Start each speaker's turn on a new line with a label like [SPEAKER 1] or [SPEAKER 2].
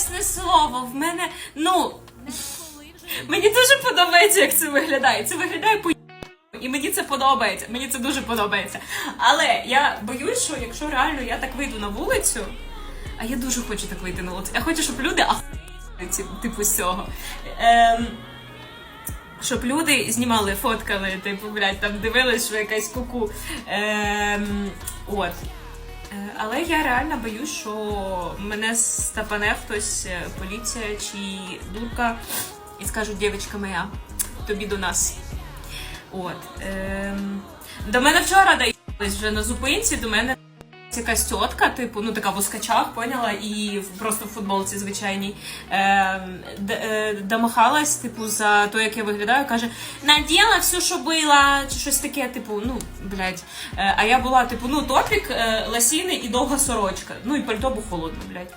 [SPEAKER 1] чесне слово, в мене, ну. Мені дуже подобається, як це виглядає. Це виглядає по і мені це подобається. Мені це дуже подобається. Але я боюсь, що якщо реально я так вийду на вулицю, а я дуже хочу так вийти на вулицю. Я хочу, щоб люди ахуєли, типу цього. Ем, щоб люди знімали, фоткали, типу, блядь, там дивились, що якась куку. Ем, от. Е, Але я реально боюсь, що мене стапане хтось, е, поліція чи дурка, і скажуть, дівчинка моя, тобі до нас. От. Ем, до мене вчора доїхались вже на зупинці, до мене якась тітка, типу, ну така в ускачах, поняла, і просто в футболці звичайній. е, е, домахалась, типу, за те, як я виглядаю, каже, наділа все, що била, чи щось таке, типу, ну, блядь. Е, а я була, типу, ну, топік, е, ласіни і довга сорочка. Ну і пальто був холодно, блядь.